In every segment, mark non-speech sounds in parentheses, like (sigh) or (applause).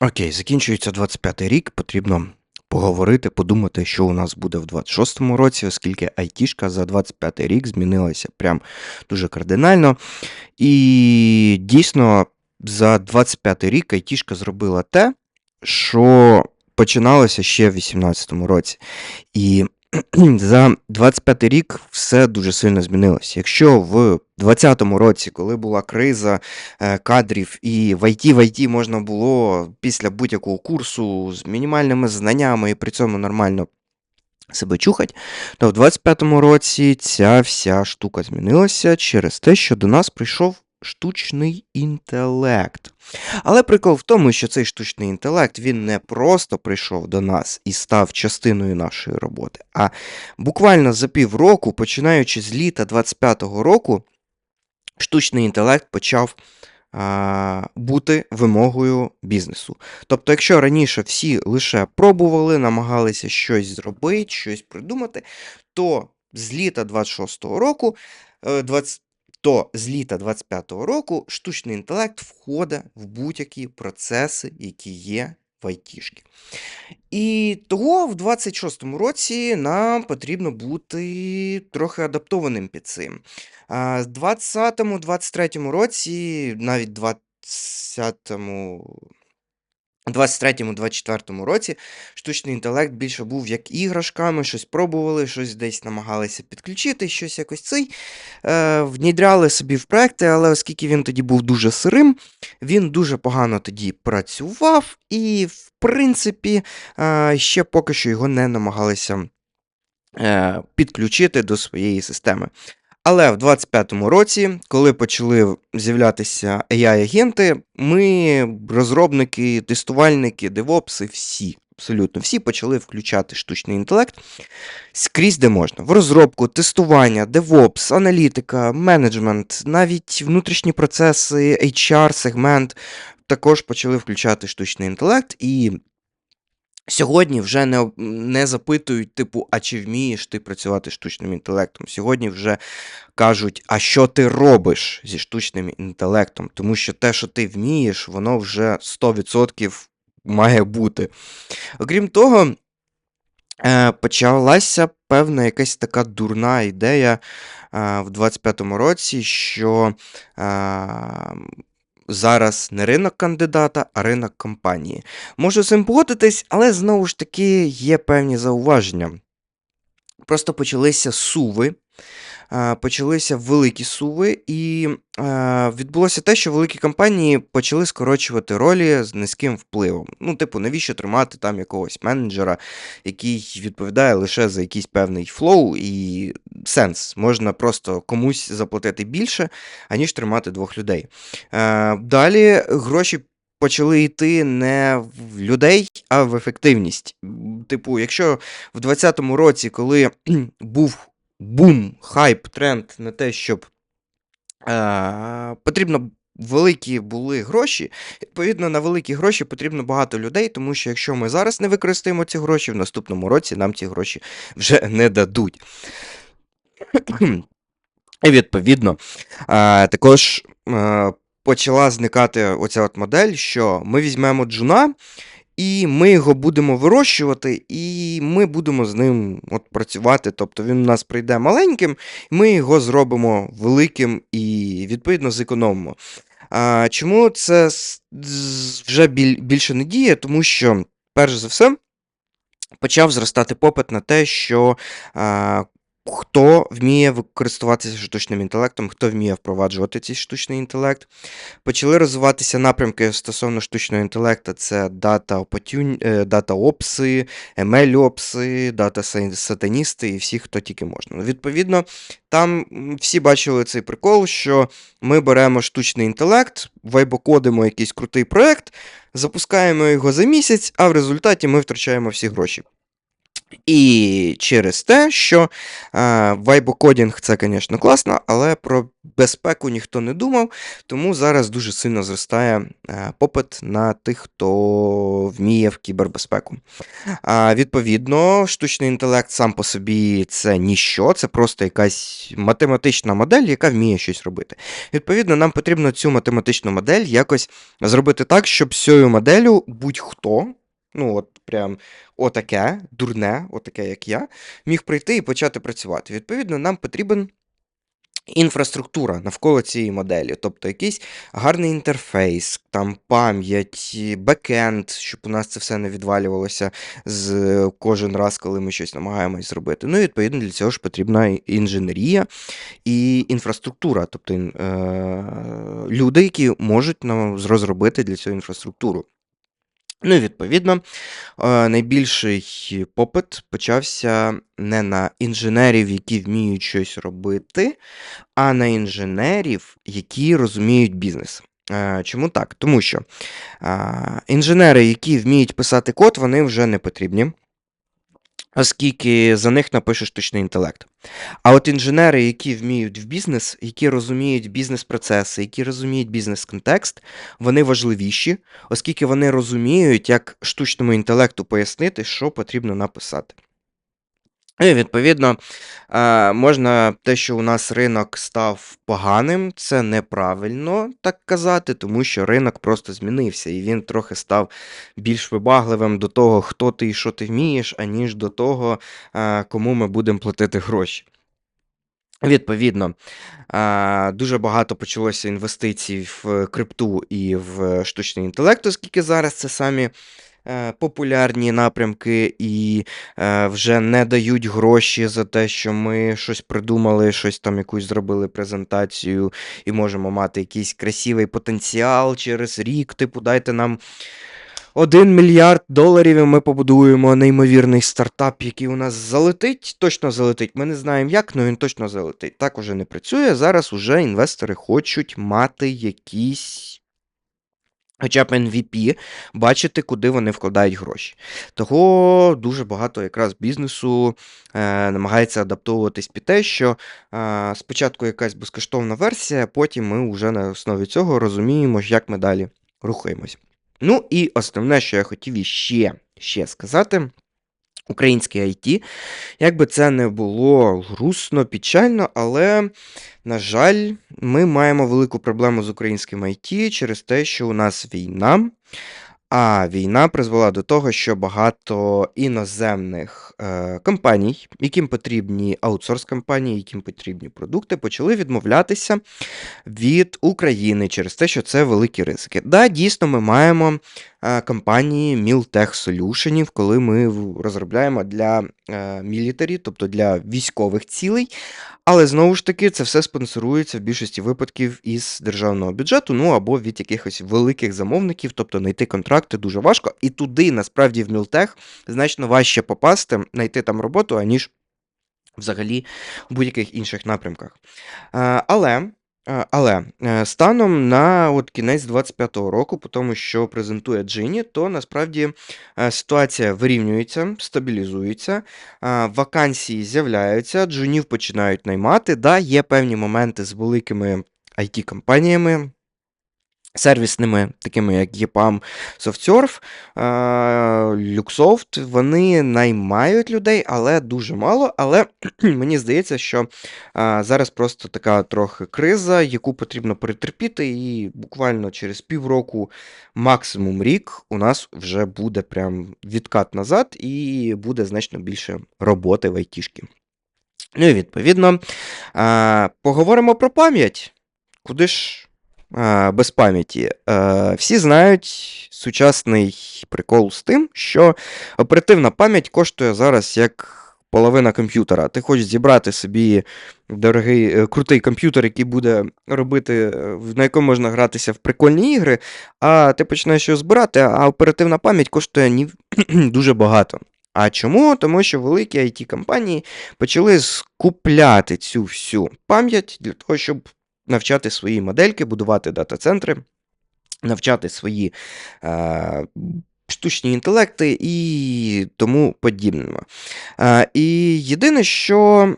Окей, закінчується 25-й рік. Потрібно поговорити, подумати, що у нас буде в 26-му році, оскільки айтішка за 25-й рік змінилася прям дуже кардинально. І дійсно, за 25-й рік айтішка зробила те, що починалося ще в 18-му році. І (clears throat) за 25 рік все дуже сильно змінилося. Якщо в 20-му році, коли була криза е, кадрів, і в IT в IT можна було після будь-якого курсу з мінімальними знаннями і при цьому нормально себе чухать, то в 25-му році ця вся штука змінилася через те, що до нас прийшов штучний інтелект. Але прикол в тому, що цей штучний інтелект він не просто прийшов до нас і став частиною нашої роботи, а буквально за півроку, починаючи з літа 25-го року, штучний інтелект почав бути вимогою бізнесу. Тобто, якщо раніше всі лише пробували, намагалися щось зробити, щось придумати, то з літа 26-го року, е, 20, то з літа 25-го року штучний інтелект входить в будь-які процеси, які є в айтішки. І того в 26-му році нам потрібно бути трохи адаптованим під цим. А, в 20-му, 23-му році, навіть 20-му, 23-му, 24-му році штучний інтелект більше був як іграшка, ми щось пробували, щось десь намагалися підключити, щось якось цей. Е, внідряли собі в проекти, але оскільки він тоді був дуже сирим, він дуже погано тоді працював, і, в принципі, е, ще поки що його не намагалися е, підключити до своєї системи. Але в 25-му році, коли почали з'являтися AI-агенти, ми, розробники, тестувальники, девопси, всі, абсолютно всі почали включати штучний інтелект скрізь, де можна. В розробку, тестування, девопс, аналітика, менеджмент, навіть внутрішні процеси, HR, сегмент також почали включати штучний інтелект і. Сьогодні вже не, не запитують, типу, а чи вмієш ти працювати з штучним інтелектом? Сьогодні вже кажуть, а що ти робиш зі штучним інтелектом? Тому що те, що ти вмієш, воно вже 100% має бути. Окрім того, е, почалася певна якась така дурна ідея е, в 25-му році, що е, зараз не ринок кандидата, а ринок компанії. Можу з цим погодитись, але знову ж таки є певні зауваження. Просто почалися суви, почалися великі суви, і відбулося те, що великі компанії почали скорочувати ролі з низьким впливом. Ну, типу, навіщо тримати там якогось менеджера, який відповідає лише за якийсь певний флоу і сенс. Можна просто комусь заплатити більше, аніж тримати двох людей. Е, Далі гроші. Почали йти не в людей, а в ефективність. Типу, якщо в 20-му році, коли (clears throat) був бум, хайп, тренд на те, щоб е, потрібно великі були гроші, відповідно, на великі гроші потрібно багато людей, тому що якщо ми зараз не використаємо ці гроші, в наступному році нам ці гроші вже не дадуть. І відповідно, е, також е, почала зникати оця от модель, що ми візьмемо джуна, і ми його будемо вирощувати, і ми будемо з ним от працювати. Тобто він у нас прийде маленьким, ми його зробимо великим і, відповідно, зекономимо. А, чому це вже біль, більше не діє? Тому що, перш за все, почав зростати попит на те, що хто вміє користуватися штучним інтелектом, хто вміє впроваджувати цей штучний інтелект. Почали розвиватися напрямки стосовно штучного інтелекту: це дата е, опси, ML опси, дата сатаністи і всі, хто тільки можна. Відповідно, там всі бачили цей прикол, що ми беремо штучний інтелект, вайбокодимо якийсь крутий проект, запускаємо його за місяць, а в результаті ми втрачаємо всі гроші. І через те, що е, вайбокодінг це, звісно, класно, але про безпеку ніхто не думав, тому зараз дуже сильно зростає е, попит на тих, хто вміє в кібербезпеку. А, відповідно, штучний інтелект сам по собі це ніщо, це просто якась математична модель, яка вміє щось робити. Відповідно, нам потрібно цю математичну модель якось зробити так, щоб з цією моделлю будь-хто, ну от прям отаке, дурне, отаке, як я, міг прийти і почати працювати. Відповідно, нам потрібен. Інфраструктура навколо цієї моделі, тобто якийсь гарний інтерфейс, там пам'ять, бекенд, щоб у нас це все не відвалювалося з кожен раз, коли ми щось намагаємось зробити. Ну і відповідно для цього ж потрібна інженерія і інфраструктура, тобто е- люди, які можуть нам розробити для цього інфраструктуру. Ну і відповідно, е, найбільший попит почався не на інженерів, які вміють щось робити, а на інженерів, які розуміють бізнес. Е, Чому так? Тому що інженери, які вміють писати код, вони вже не потрібні, оскільки за них напише штучний інтелект. А от інженери, які вміють в бізнес, які розуміють бізнес-процеси, які розуміють бізнес-контекст, вони важливіші, оскільки вони розуміють, як штучному інтелекту пояснити, що потрібно написати. І відповідно, е, можна те, що у нас ринок став поганим, це неправильно так казати, тому що ринок просто змінився, і він трохи став більш вибагливим до того, хто ти і що ти вмієш, аніж до того, е, кому ми будемо платити гроші. Відповідно, е, дуже багато почалося інвестицій в крипту і в штучний інтелект, оскільки зараз це самі популярні напрямки і е, вже не дають гроші за те, що ми щось придумали, щось там якусь зробили презентацію і можемо мати якийсь красивий потенціал через рік. Типу, дайте нам. Один мільярд доларів і ми побудуємо неймовірний стартап, який у нас залетить. Точно залетить. Ми не знаємо як, але він точно залетить. Так уже не працює. Зараз уже інвестори хочуть мати якісь. Хоча б MVP, бачити, куди вони вкладають гроші. Того дуже багато якраз бізнесу е, намагається адаптовуватись під те, що е, спочатку якась безкоштовна версія, потім ми вже на основі цього розуміємо, як ми далі рухаємось. Ну і основне, що я хотів іще ще сказати. Українське IT, як би це не було грустно, печально, але, на жаль, ми маємо велику проблему з українським IT через те, що у нас війна, а війна призвела до того, що багато іноземних е, компаній, яким потрібні аутсорс-компанії, яким потрібні продукти, почали відмовлятися від України через те, що це великі ризики. Да, дійсно, ми маємо компанії Miltech Solutions, коли ми розробляємо для е, мілітарі, тобто для військових цілей. Але знову ж таки, це все спонсорується в більшості випадків із державного бюджету, ну або від якихось великих замовників, тобто знайти контракти дуже важко. І туди насправді в Мілтех значно важче попасти, знайти там роботу, аніж взагалі в будь-яких інших напрямках. Е, Але. Але е, станом на от кінець 25-го року, по тому, що презентує Джині, то насправді е, ситуація вирівнюється, стабілізується, вакансії з'являються, джунів починають наймати. Да, є певні моменти з великими IT-компаніями, сервісними, такими як EPAM, SoftServe, е, Luxoft, вони наймають людей, але дуже мало. Але (clears throat) мені здається, що е, зараз просто така трохи криза, яку потрібно перетерпіти, і буквально через півроку, максимум рік, у нас вже буде прям відкат назад, і буде значно більше роботи в айтішки. Ну і відповідно, е, поговоримо про пам'ять. Куди ж без пам'яті? Всі знають сучасний прикол з тим, що оперативна пам'ять коштує зараз як половина комп'ютера. Ти хочеш зібрати собі дорогий, е, крутий комп'ютер, який буде робити, е, на якому можна гратися в прикольні ігри, а ти починаєш його збирати, а оперативна пам'ять коштує ні... (clears throat) дуже багато. А чому? Тому що великі IT-компанії почали скупляти цю всю пам'ять для того, щоб навчати свої модельки, будувати дата-центри, навчати свої е, штучні інтелекти і тому подібне. Е, і єдине, що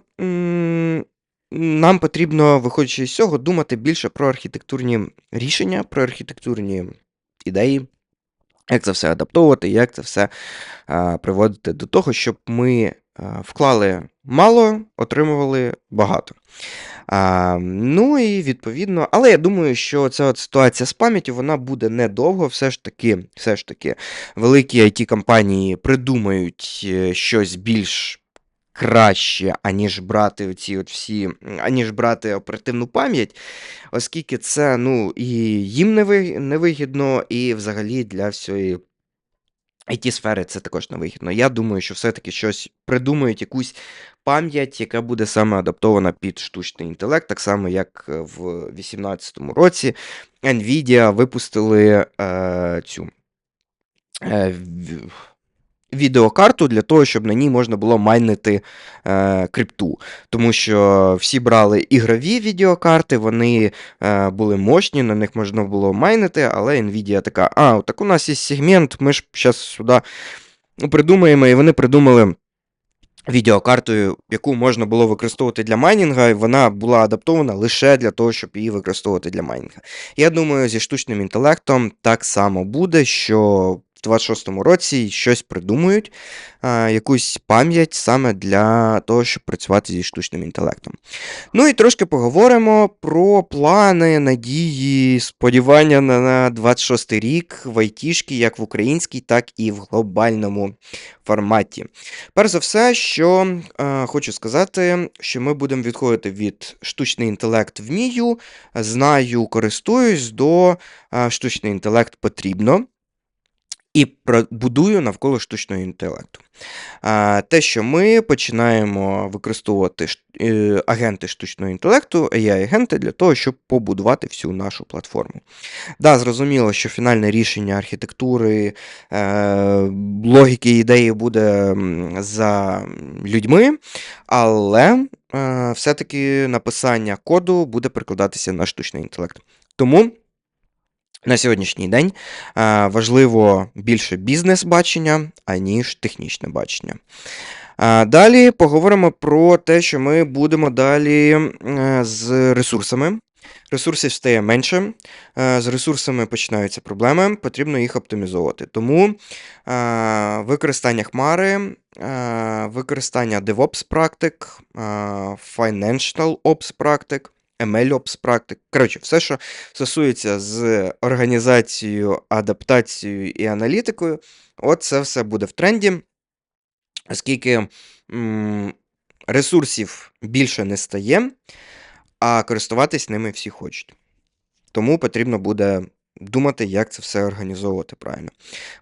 нам потрібно, виходячи з цього, думати більше про архітектурні рішення, про архітектурні ідеї, як це все адаптовувати, як це все е, приводити до того, щоб ми вклали мало, отримували багато. А, ну і відповідно, але я думаю, що ця от ситуація з пам'яттю вона буде недовго. Все ж таки, все ж таки, великі it компанії придумають е, щось більш краще, аніж брати оці от всі, аніж брати оперативну пам'ять, оскільки це ну, і їм не ви- невигідно, і взагалі для всієї it сфери це також не вигідно. Я думаю, що все-таки щось придумають, якусь пам'ять, яка буде саме адаптована під штучний інтелект, так само, як е, в 2018 році Nvidia випустили е, цю е, відеокарту для того, щоб на ній можна було майнити е, крипту. Тому що всі брали ігрові відеокарти, вони е, були мощні, на них можна було майнити, але Nvidia така: а, так у нас є сегмент, ми ж зараз сюди придумаємо, і вони придумали. Відеокартою, яку можна було використовувати для майнінга, і вона була адаптована лише для того, щоб її використовувати для майнінга. Я думаю, зі штучним інтелектом так само буде, що 26-му році щось придумають, а, якусь пам'ять саме для того, щоб працювати зі штучним інтелектом. Ну і трошки поговоримо про плани, надії, сподівання на, на 26-й рік в айтішки, як в українській, так і в глобальному форматі. Перш за все, що е, хочу сказати, що ми будемо відходити від штучний інтелект вмію, знаю, користуюсь до е, штучний інтелект потрібно. І будую навколо штучного інтелекту. Те, що ми починаємо використовувати е, агенти штучного інтелекту, AI-агенти для того, щоб побудувати всю нашу платформу. Да, зрозуміло, що фінальне рішення архітектури, е, логіки ідеї буде за людьми, але е, все-таки написання коду буде перекладатися на штучний інтелект. Тому. На сьогоднішній день е, важливо більше бізнес-бачення, аніж технічне бачення. А Далі поговоримо про те, що ми будемо далі е, з ресурсами. Ресурсів стає менше, е, з ресурсами починаються проблеми, потрібно їх оптимізовувати. Тому е, використання хмари, е, використання DevOps практик, е, Financial Ops практик, ML Ops практик. Коротше, все, що стосується з організацією, адаптацією і аналітикою, от це все буде в тренді, оскільки м, ресурсів більше не стає, а користуватись ними всі хочуть. Тому потрібно буде думати, як це все організовувати правильно.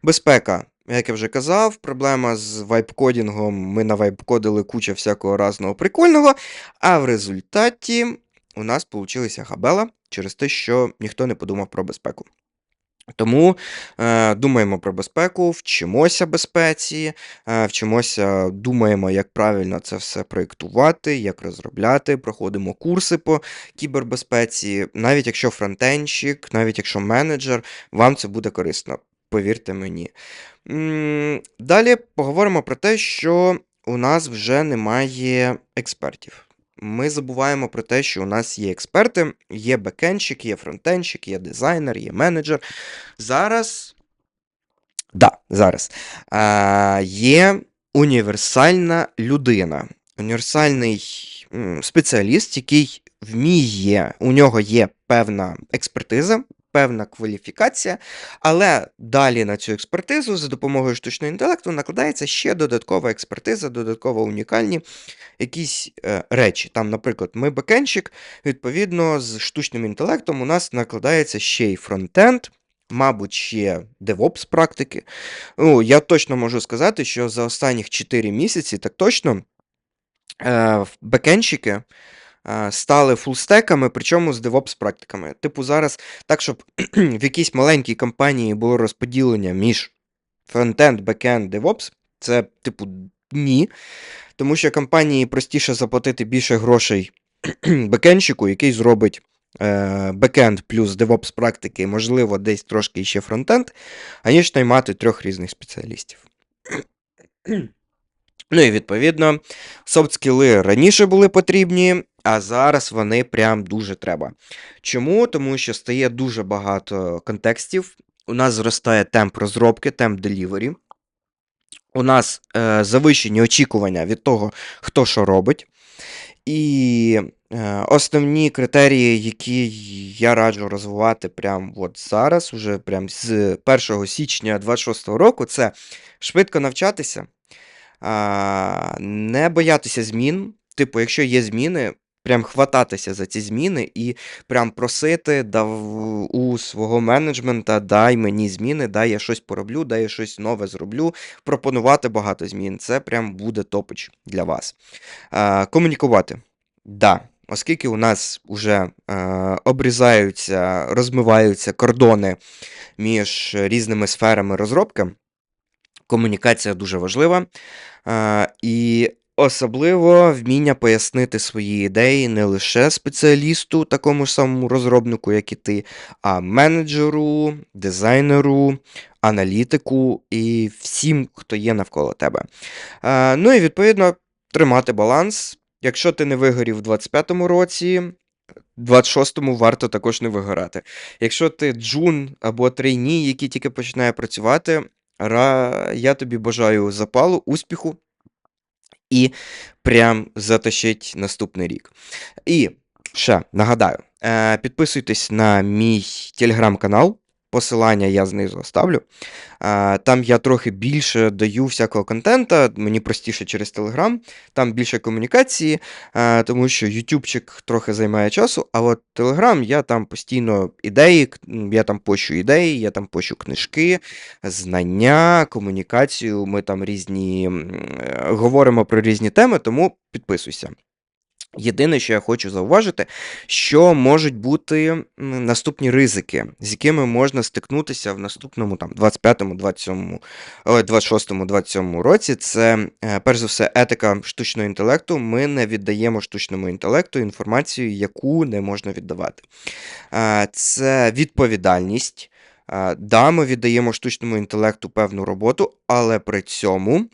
Безпека. Як я вже казав, проблема з вайп-кодінгом. Ми навайп-кодили куча всякого разного прикольного, а в результаті у нас получилася габела через те, що ніхто не подумав про безпеку. Тому е, думаємо про безпеку, вчимося безпеці, е, вчимося, думаємо, як правильно це все проєктувати, як розробляти, проходимо курси по кібербезпеці. Навіть якщо фронтенщик, навіть якщо менеджер, вам це буде корисно, повірте мені. Далі поговоримо про те, що у нас вже немає експертів. Ми забуваємо про те, що у нас є експерти, є бекенщик, є фронтенщик, є дизайнер, є менеджер. Зараз, да, зараз а, є універсальна людина, універсальний спеціаліст, який вміє, у нього є певна експертиза, певна кваліфікація, але далі на цю експертизу за допомогою штучного інтелекту накладається ще додаткова експертиза, додатково унікальні якісь е, речі. Там, наприклад, ми бекенщик, відповідно, з штучним інтелектом у нас накладається ще й фронтенд. Мабуть, ще DevOps практики. Ну, я точно можу сказати, що за останніх 4 місяці, так точно, е, бекенщики стали фулстеками, причому з DevOps практиками. Типу, зараз так, щоб (clears throat) в якійсь маленькій компанії було розподілення між фронтенд, бекенд, DevOps, це, типу, ні. Тому що компанії простіше заплатити більше грошей (clears throat) бекенщику, який зробить е, бекенд плюс DevOps практики, можливо, десь трошки ще фронтенд, аніж наймати трьох різних спеціалістів. (clears throat) Ну і відповідно, софт-скіли раніше були потрібні, а зараз вони прям дуже треба. Чому? Тому що стає дуже багато контекстів. У нас зростає темп розробки, темп делівері. У нас е, завищені очікування від того, хто що робить. І е, основні критерії, які я раджу розвивати прямо от зараз, уже прям з 1 січня 26 року, це швидко навчатися, а, не боятися змін. Типу, якщо є зміни, прям хвататися за ці зміни і прям просити дав, у свого менеджмента дай мені зміни, дай я щось пороблю, дай я щось нове зроблю, пропонувати багато змін. Це прям буде топич для вас. А, комунікувати. Да. Оскільки у нас вже е, обрізаються, розмиваються кордони між різними сферами розробки, комунікація дуже важлива. Е, і особливо вміння пояснити свої ідеї не лише спеціалісту, такому ж самому розробнику, як і ти, а менеджеру, дизайнеру, аналітику і всім, хто є навколо тебе. Ну і відповідно тримати баланс. Якщо ти не вигорів у 25-му році, в 26-му варто також не вигорати. Якщо ти джун або трейні, який тільки починає працювати, ра... я тобі бажаю запалу, успіху і прям затащить наступний рік. І ще нагадаю, е, підписуйтесь на мій телеграм-канал. Посилання я знизу оставлю. Там я трохи більше даю всякого контента, мені простіше через Telegram, там більше комунікації, тому що ютубчик трохи займає часу, а от Telegram я там постійно ідеї, я там пощу ідеї, я там пощу книжки, знання, комунікацію. Ми там різні е, говоримо про різні теми, тому підписуйся. Єдине, що я хочу зауважити, що можуть бути наступні ризики, з якими можна стикнутися в наступному там 25-му, 27-му, 26-му, 27-му році. Це е, перш за все етика штучного інтелекту. Ми не віддаємо штучному інтелекту інформацію, яку не можна віддавати. Е, це відповідальність. Е, да, ми віддаємо штучному інтелекту певну роботу, але при цьому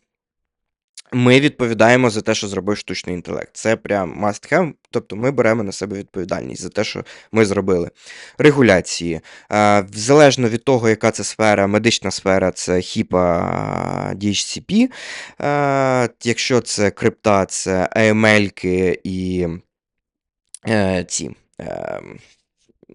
ми відповідаємо за те, що зробив штучний інтелект. Це прям must have, тобто ми беремо на себе відповідальність за те, що ми зробили. Регуляції. Залежно від того, яка це сфера, медична сфера це HIPAA DHCP. Якщо це крипта, це AML і е, ці.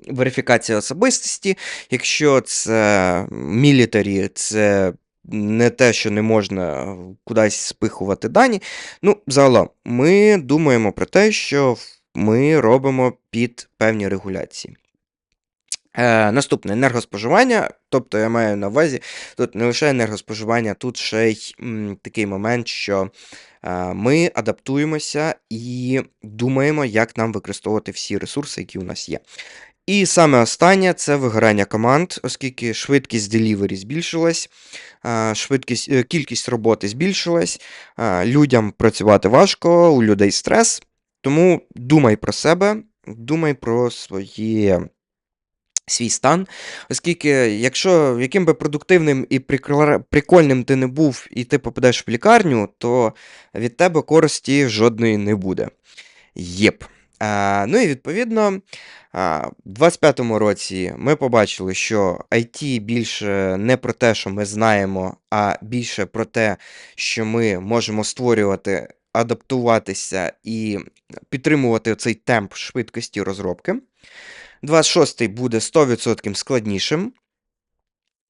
Верифікація особистості. Якщо це мілітарі, це не те, що не можна кудись спихувати дані. Ну, загалом, ми думаємо про те, що ми робимо під певні регуляції. Е, Наступне енергоспоживання. Тобто я маю на увазі, тут не лише енергоспоживання, тут ще й м, такий момент, що е, ми адаптуємося і думаємо, як нам використовувати всі ресурси, які у нас є. І саме останнє це вигорання команд, оскільки швидкість делівері збільшилась, швидкість, е, кількість роботи збільшилась, людям працювати важко, у людей стрес. Тому думай про себе, думай про своє. Свій стан, оскільки, якщо яким би продуктивним і прикольним ти не був, і ти попадеш в лікарню, то від тебе користі жодної не буде. Єп. А, Ну і відповідно, а, в 25-му році ми побачили, що IT більше не про те, що ми знаємо, а більше про те, що ми можемо створювати, адаптуватися і підтримувати цей темп швидкості розробки. 26-й буде 100% складнішим,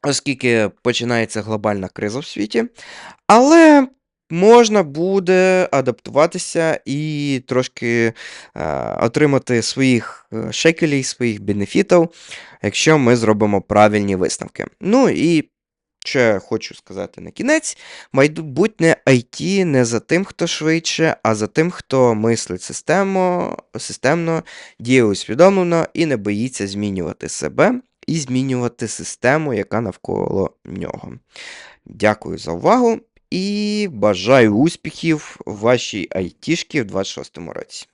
оскільки починається глобальна криза в світі. Але можна буде адаптуватися і трошки е, отримати своїх е, шекелів, своїх бенефітів, якщо ми зробимо правильні висновки. Ну і я хочу сказати на кінець, майбутнє IT не за тим, хто швидше, а за тим, хто мислить системно, системно, діє усвідомлено і не боїться змінювати себе і змінювати систему, яка навколо нього. Дякую за увагу і бажаю успіхів вашій айтішки в 26-му році.